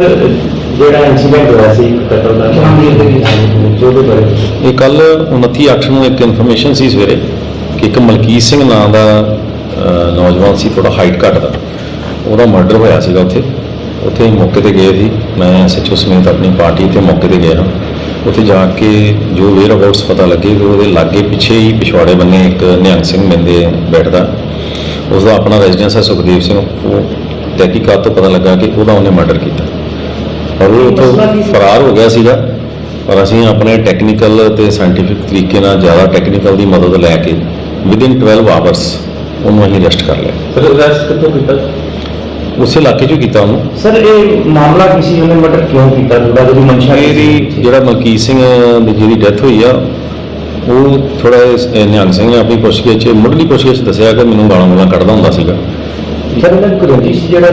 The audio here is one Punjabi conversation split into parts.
ਜਿਹੜਾ ਇਨਸੀਡੈਂਟ ਹੋਇਆ ਸੀ ਕਤਲ ਦਾ ਜੋ ਵੀ ਬਾਰੇ। ਇਹ ਕੱਲ 29/8 ਨੂੰ ਇੱਕ ਇਨਫੋਰਮੇਸ਼ਨ ਸੀ ਸਵੇਰੇ ਕਿ ਇੱਕ ਮਲਕੀਤ ਸਿੰਘ ਨਾਂ ਦਾ ਨੌਜਵਾਨ ਸੀ ਥੋੜਾ ਹਾਈਟ ਘੱਟ ਦਾ। ਉਹਦਾ ਮਰਡਰ ਹੋਇਆ ਸੀਗਾ ਉੱਥੇ। ਉੱਥੇ ਮੌਕੇ ਤੇ ਗਏ ਸੀ। ਮੈਂ ਐਸਐਚਓ ਸਮੇਤ ਆਪਣੀ ਪਾਰਟੀ ਤੇ ਮੌਕੇ ਤੇ ਗਿਆ। ਉੱਥੇ ਜਾ ਕੇ ਜੋ ਵੇਅਰ ਅਬਾਊਟਸ ਪਤਾ ਲੱਗੇ ਕਿ ਉਹਦੇ ਲਾਗੇ ਪਿੱਛੇ ਹੀ ਪਿਛਵਾੜੇ ਬੰਨੇ ਇੱਕ ਨਿਹੰਗ ਸਿੰਘ ਮਿੰਦੇ ਬੈਠਦਾ। ਉਸ ਦਾ ਆਪਣਾ ਰੈਜ਼ੀਡੈਂਸ ਹੈ ਸੁਖਦੇਵ ਸਿੰਘ। ਉਹ ਤਹਿਕੀਕਾਤ ਤੋਂ ਪਤਾ ਲੱਗਾ ਕਿ ਉਹਦਾ ਉਹਨੇ ਮਰਡਰ ਕੀਤਾ। ਔਰ ਉਹ ਉੱਥੋਂ ਫਰਾਰ ਹੋ ਗਿਆ ਸੀਗਾ। ਪਰ ਅਸੀਂ ਆਪਣੇ ਟੈਕਨੀਕਲ ਤੇ ਸਾਇੰਟੀਫਿਕ ਤਰੀਕੇ ਨਾਲ ਜ਼ਿਆਦਾ ਟੈਕਨੀਕਲ ਦੀ ਮਦਦ ਲੈ ਕੇ ਵਿਦਿਨ 12 ਆਵਰਸ ਉਹਨੂੰ ਅਸੀਂ ਅਰੈਸਟ ਕਰ ਲਿਆ। ਸਰ ਅਰੈਸਟ ਕਿੱਥੋਂ ਕੀਤਾ? ਉਸੇ ਇਲਾਕੇ 'ਚੋਂ ਕੀਤਾ ਉਹਨੂੰ। ਸਰ ਇਹ ਮਾਮਲਾ ਕਿਸੇ ਉਹਨੇ ਮਰਡਰ ਕਿਉਂ ਕੀਤਾ? ਥੋੜਾ ਜਿਹੀ ਮਨਸ਼ਾ ਸੀ? ਜਿਹੜਾ ਮਲਕੀਤ ਸਿੰਘ ਦੀ ਜਿਹਦੀ ਡੈਥ ਹੋਈ ਆ ਉਹ ਥੋੜਾ ਨਿਹੰਗ ਸਿੰਘ ਨੇ ਆਪਣੀ ਪੁੱਛਗਿੱਛ 'ਚ ਮੁੱਢਲੀ ਪੁੱਛਗਿੱਛ ਦੱਸਿਆ ਕਿ ਮੈਨੂੰ ਗਾਲਾਂ ਗਾਲਾਂ ਕੱਢਦਾ ਹੁੰਦਾ ਸੀਗਾ। ਸਰ ਇਹਨਾਂ ਦੀ ਰੰਜਿਸ਼ ਜਿਹੜਾ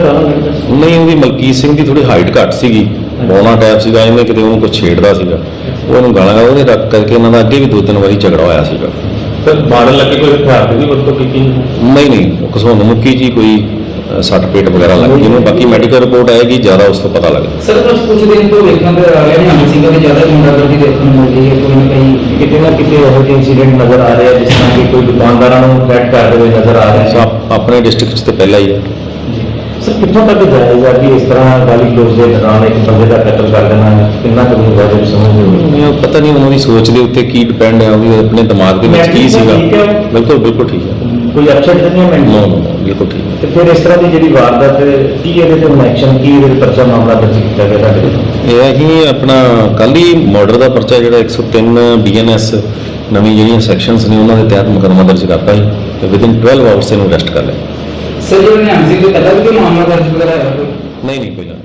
ਨਹੀਂ ਉਹਦੀ ਮਲਕੀਤ ਸਿੰਘ ਦੀ ਥੋੜੀ ਹਾਈਟ ਘੱਟ ਸੀਗੀ। ਬੋਨਾ ਟਾਈਪ ਸੀਗਾ ਇਹਨੇ ਕਿਤੇ ਉਹਨੂੰ ਕੁਛ ਛੇੜਦਾ ਸੀਗਾ। ਉਹ ਉਹਨੂੰ ਗਾਲਾਂ ਗਾਲਾਂ ਉਹਨੇ ਰੱਖ ਕਰਕੇ ਇਹਨਾਂ ਦਾ ਅੱਗੇ ਵੀ ਦੋ ਤਿੰਨ ਵਾਰੀ ਝਗੜਾ ਹੋਇਆ ਸੀਗਾ। ਸਰ ਮਾਰਨ ਲੱਗੇ ਕੋਈ ਹਥਿਆਰ ਦੀ ਵਰਤੋਂ ਕੀਤੀ ਨਹੀਂ? ਨਹੀਂ ਕਸੋਂ ਮੁੱਕੀ ਜੀ ਕੋਈ ਸੱਟ ਪੇਟ ਵਗੈਰਾ ਲੱਗ ਗਈ ਉਹਨੂੰ। ਬਾਕੀ ਮੈਡੀਕਲ ਰਿਪੋਰਟ ਆਏਗੀ ਜ਼ਿਆਦਾ ਉਸ ਤੋਂ ਪਤਾ ਲੱਗੇ ਸਰ ਕੁਝ ਕੁਝ ਦਿਨ ਤੋਂ ਵੇਖਣ ਤੇ ਆ ਰਿਹਾ ਨਿਹੰਗ ਸਿੰਘਾਂ ਦੀ ਜ਼ਿਆਦਾ ਗੁੰਡਾਗਰਦੀ ਦੇਖਣ ਨੂੰ ਨਾ ਨਾ ਕਿਤੇ ਇਹੋ ਜਿਹੇ ਇਨਸੀਡੈਂਟ ਨਜ਼ਰ ਆ ਰਹੇ ਆ, ਜਿਸ ਤਰ੍ਹਾਂ ਕਿ ਕੋਈ ਦੁਕਾਨਦਾਰਾਂ ਨੂੰ ਥ੍ਰੈਟ ਕਰਦੇ ਹੋਏ ਨਜ਼ਰ ਆ ਰਹੇ ਸੋ ਆਪਣੇ ਡਿਸਟ੍ਰਿਕਟ 'ਚ ਤੇ ਪਹਿਲਾਂ ਹੀ ਹੈ ਸਰ ਕਿੱਥੋਂ ਤੱਕ ਜਾਇਜ਼ ਆ ਕਿ ਇਸ ਤਰ੍ਹਾਂ ਗਾਲੀ ਕਲੋਜ਼ ਦੇ ਦੌਰਾਨ ਇੱਕ ਬੰਦੇ ਦਾ ਕਤਲ ਕਰ ਦੇਣਾ? ਕਿੰਨਾ ਕੁ ਹੋਗਾ ਜੇ ਸਮਝਦੇ ਹੋ? ਮੈਨੂੰ ਪਤਾ ਨਹੀਂ ਉਹਨਾਂ ਦੀ ਸੋਚ ਦੇ ਉੱਤੇ ਕੀ ਡਿਪੈਂਡ ਹੈ ਉਹ ਵੀ ਆਪਣੇ ਦਿਮਾਗ ਦੇ ਵਿੱਚ ਕੀ ਸੀਗਾ। ਠੀਕ ਹੈ। ਬਿਲਕੁਲ ਬਿਲਕੁਲ ਠੀਕ ਹੈ। ਕੋਈ ਅਪਸੈਟ ਨਹੀਂ ਹੈ ਨੋ ਮੈਨੂੰ ਨੋ ਬਿਲਕੁਲ ਠੀਕ ਹੈ। ਤੇ ਫਿਰ ਇਸ ਤਰ੍ਹਾਂ ਦੀ ਜਿਹੜੀ ਵਾਰਦਾਤ ਹੈ, ਕੀ ਇਹਦੇ ਤੇ ਹੁਣ ਐਕਸ਼ਨ ਕੀ ਇਹਦੇ ਤੇ ਪਰਚਾ ਮਾਮਲਾ ਦਰਜ ਕੀਤਾ ਗਿਆ ਤੁਹਾਡੇ ਵੱਲੋਂ ਇਹ ਅਸੀਂ ਆਪਣਾ ਕੱਲ ਹੀ ਮਰਡਰ ਦਾ ਪਰਚਾ ਜਿਹੜਾ 103 ਬੀਐਨਐਸ ਨਵੀਂ ਜਿਹੜੀਆਂ ਸੈਕਸ਼ਨਸ ਨੇ ਉਹਨਾਂ ਦੇ ਤਹਿਤ ਮੁਕੱਦਮਾ ਦਰਜ ਕਰਤਾ ਸੀ ਤੇ ਵਿਦਿਨ 12 ਆਵਰਸ ਇਹਨੂੰ ਅਰੈਸਟ ਕਰ ਲਿਆ। ਸਰ, ਜਿਹੜਾ ਨਿਹੰਗ ਸਿੰਘ ਦੇ ਕਤਲ ਦੇ ਮਾਮਲਾ ਦਰਜ ਵਗੈਰਾ ਹੈ ਕੋਈ ਨਹੀਂ ਨਹੀਂ, ਕੋਈ ਗੱਲ